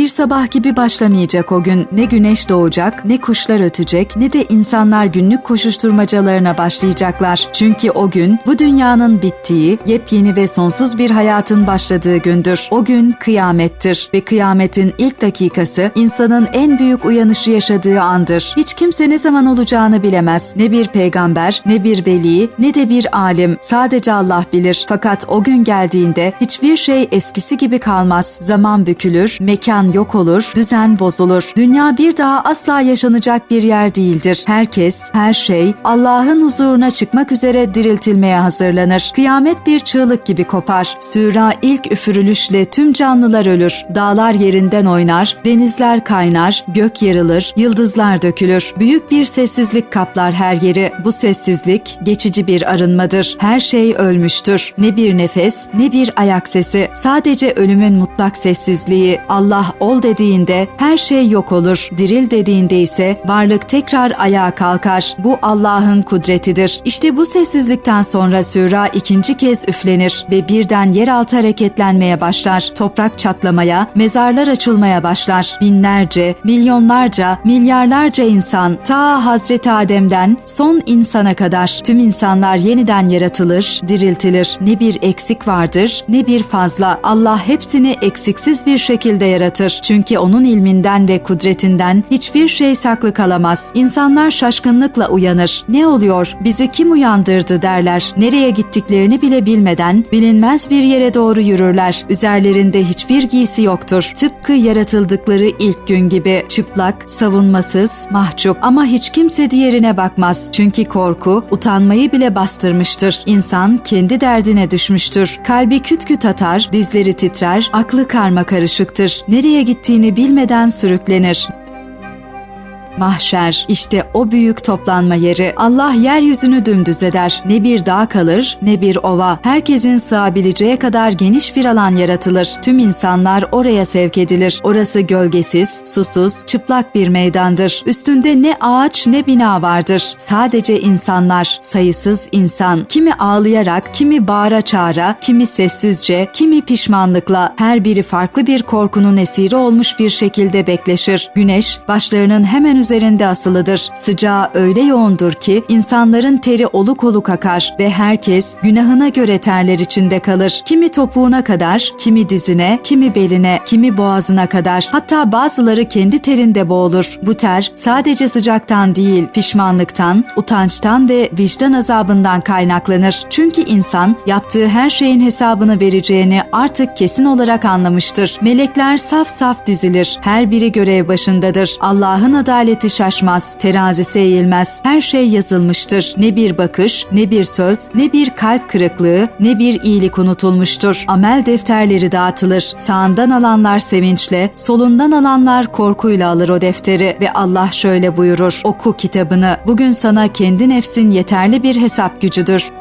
Bir sabah gibi başlamayacak o gün. Ne güneş doğacak, ne kuşlar ötecek, ne de insanlar günlük koşuşturmacalarına başlayacaklar. Çünkü o gün bu dünyanın bittiği, yepyeni ve sonsuz bir hayatın başladığı gündür. O gün kıyamettir ve kıyametin ilk dakikası insanın en büyük uyanışı yaşadığı andır. Hiç kimse ne zaman olacağını bilemez. Ne bir peygamber, ne bir veli, ne de bir alim. Sadece Allah bilir. Fakat o gün geldiğinde hiçbir şey eskisi gibi kalmaz. Zaman bükülür, mekan yok olur, düzen bozulur. Dünya bir daha asla yaşanacak bir yer değildir. Herkes, her şey Allah'ın huzuruna çıkmak üzere diriltilmeye hazırlanır. Kıyamet bir çığlık gibi kopar. Süra ilk üfürülüşle tüm canlılar ölür. Dağlar yerinden oynar, denizler kaynar, gök yarılır, yıldızlar dökülür. Büyük bir sessizlik kaplar her yeri. Bu sessizlik geçici bir arınmadır. Her şey ölmüştür. Ne bir nefes, ne bir ayak sesi. Sadece ölümün mutlak sessizliği. Allah ol dediğinde her şey yok olur. Diril dediğinde ise varlık tekrar ayağa kalkar. Bu Allah'ın kudretidir. İşte bu sessizlikten sonra süra ikinci kez üflenir ve birden yeraltı hareketlenmeye başlar. Toprak çatlamaya, mezarlar açılmaya başlar. Binlerce, milyonlarca, milyarlarca insan ta Hazreti Adem'den son insana kadar tüm insanlar yeniden yaratılır, diriltilir. Ne bir eksik vardır, ne bir fazla. Allah hepsini eksiksiz bir şekilde yaratır. Çünkü onun ilminden ve kudretinden hiçbir şey saklı kalamaz. İnsanlar şaşkınlıkla uyanır. Ne oluyor? Bizi kim uyandırdı derler. Nereye gittiklerini bile bilmeden bilinmez bir yere doğru yürürler. Üzerlerinde hiçbir giysi yoktur. Tıpkı yaratıldıkları ilk gün gibi çıplak, savunmasız, mahcup ama hiç kimse diğerine bakmaz. Çünkü korku utanmayı bile bastırmıştır. İnsan kendi derdine düşmüştür. Kalbi küt küt atar, dizleri titrer, aklı karma karışıktır. Nereye gittiğini bilmeden sürüklenir. Mahşer, işte o büyük toplanma yeri. Allah yeryüzünü dümdüz eder. Ne bir dağ kalır, ne bir ova. Herkesin sığabileceği kadar geniş bir alan yaratılır. Tüm insanlar oraya sevk edilir. Orası gölgesiz, susuz, çıplak bir meydandır. Üstünde ne ağaç ne bina vardır. Sadece insanlar, sayısız insan. Kimi ağlayarak, kimi bağıra çağıra, kimi sessizce, kimi pişmanlıkla. Her biri farklı bir korkunun esiri olmuş bir şekilde bekleşir. Güneş, başlarının hemen üzerinde asılıdır. Sıcağı öyle yoğundur ki insanların teri oluk oluk akar ve herkes günahına göre terler içinde kalır. Kimi topuğuna kadar, kimi dizine, kimi beline, kimi boğazına kadar. Hatta bazıları kendi terinde boğulur. Bu ter sadece sıcaktan değil, pişmanlıktan, utançtan ve vicdan azabından kaynaklanır. Çünkü insan yaptığı her şeyin hesabını vereceğini artık kesin olarak anlamıştır. Melekler saf saf dizilir. Her biri görev başındadır. Allah'ın adaleti şaşmaz, terazisi eğilmez. Her şey yazılmıştır. Ne bir bakış, ne bir söz, ne bir kalp kırıklığı, ne bir iyilik unutulmuştur. Amel defterleri dağıtılır. Sağından alanlar sevinçle, solundan alanlar korkuyla alır o defteri ve Allah şöyle buyurur. Oku kitabını. Bugün sana kendi nefsin yeterli bir hesap gücüdür.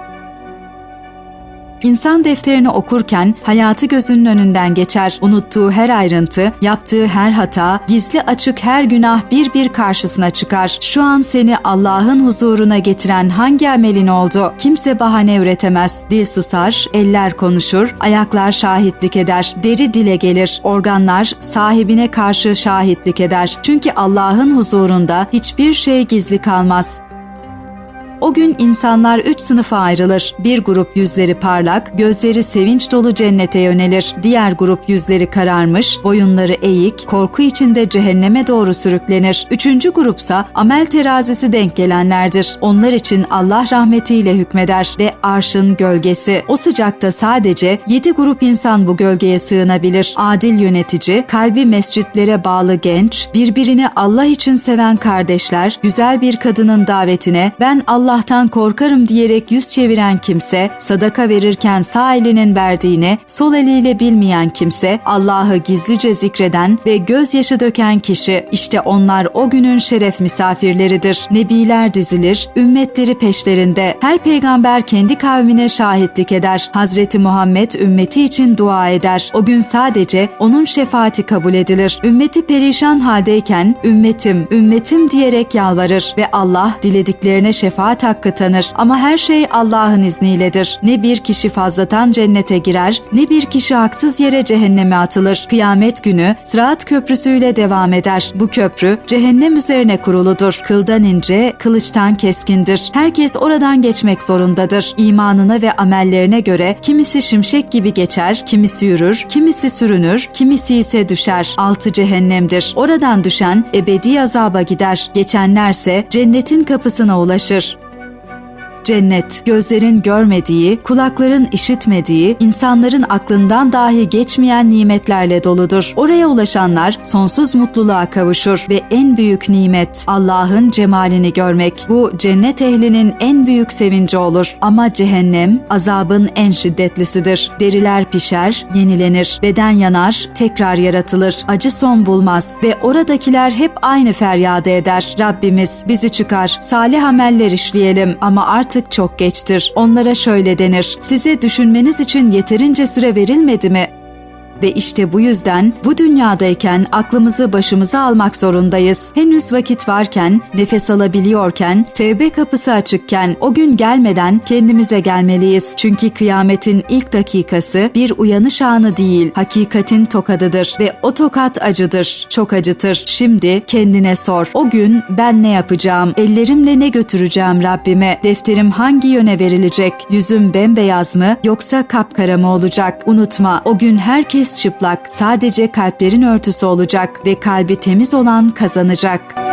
İnsan defterini okurken hayatı gözünün önünden geçer. Unuttuğu her ayrıntı, yaptığı her hata, gizli açık her günah bir bir karşısına çıkar. Şu an seni Allah'ın huzuruna getiren hangi amelin oldu? Kimse bahane üretemez. Dil susar, eller konuşur, ayaklar şahitlik eder, deri dile gelir, organlar sahibine karşı şahitlik eder. Çünkü Allah'ın huzurunda hiçbir şey gizli kalmaz. O gün insanlar üç sınıfa ayrılır. Bir grup yüzleri parlak, gözleri sevinç dolu cennete yönelir. Diğer grup yüzleri kararmış, boyunları eğik, korku içinde cehenneme doğru sürüklenir. Üçüncü grupsa amel terazisi denk gelenlerdir. Onlar için Allah rahmetiyle hükmeder ve arşın gölgesi. O sıcakta sadece yedi grup insan bu gölgeye sığınabilir. Adil yönetici, kalbi mescitlere bağlı genç, birbirini Allah için seven kardeşler, güzel bir kadının davetine ben Allah Allah'tan korkarım diyerek yüz çeviren kimse, sadaka verirken sağ elinin verdiğini sol eliyle bilmeyen kimse, Allah'ı gizlice zikreden ve gözyaşı döken kişi, işte onlar o günün şeref misafirleridir. Nebiler dizilir, ümmetleri peşlerinde. Her peygamber kendi kavmine şahitlik eder. Hazreti Muhammed ümmeti için dua eder. O gün sadece onun şefaati kabul edilir. Ümmeti perişan haldeyken ümmetim, ümmetim diyerek yalvarır ve Allah dilediklerine şefaat şefaat hakkı tanır ama her şey Allah'ın izniyledir. Ne bir kişi fazlatan cennete girer, ne bir kişi haksız yere cehenneme atılır. Kıyamet günü Sırat Köprüsü'yle devam eder. Bu köprü cehennem üzerine kuruludur. Kıldan ince, kılıçtan keskindir. Herkes oradan geçmek zorundadır. İmanına ve amellerine göre kimisi şimşek gibi geçer, kimisi yürür, kimisi sürünür, kimisi ise düşer. Altı cehennemdir. Oradan düşen ebedi azaba gider. Geçenlerse cennetin kapısına ulaşır. Cennet, gözlerin görmediği, kulakların işitmediği, insanların aklından dahi geçmeyen nimetlerle doludur. Oraya ulaşanlar sonsuz mutluluğa kavuşur ve en büyük nimet Allah'ın cemalini görmek. Bu cennet ehlinin en büyük sevinci olur. Ama cehennem azabın en şiddetlisidir. Deriler pişer, yenilenir, beden yanar, tekrar yaratılır. Acı son bulmaz ve oradakiler hep aynı feryadı eder. Rabbimiz bizi çıkar, salih ameller işleyelim ama artık çok geçtir. Onlara şöyle denir. Size düşünmeniz için yeterince süre verilmedi mi? Ve işte bu yüzden bu dünyadayken aklımızı başımıza almak zorundayız. Henüz vakit varken, nefes alabiliyorken, tevbe kapısı açıkken, o gün gelmeden kendimize gelmeliyiz. Çünkü kıyametin ilk dakikası bir uyanış anı değil, hakikatin tokadıdır ve o tokat acıdır, çok acıtır. Şimdi kendine sor. O gün ben ne yapacağım? Ellerimle ne götüreceğim Rabbime? Defterim hangi yöne verilecek? Yüzüm bembeyaz mı yoksa kapkara mı olacak? Unutma, o gün herkes çıplak, sadece kalplerin örtüsü olacak ve kalbi temiz olan kazanacak.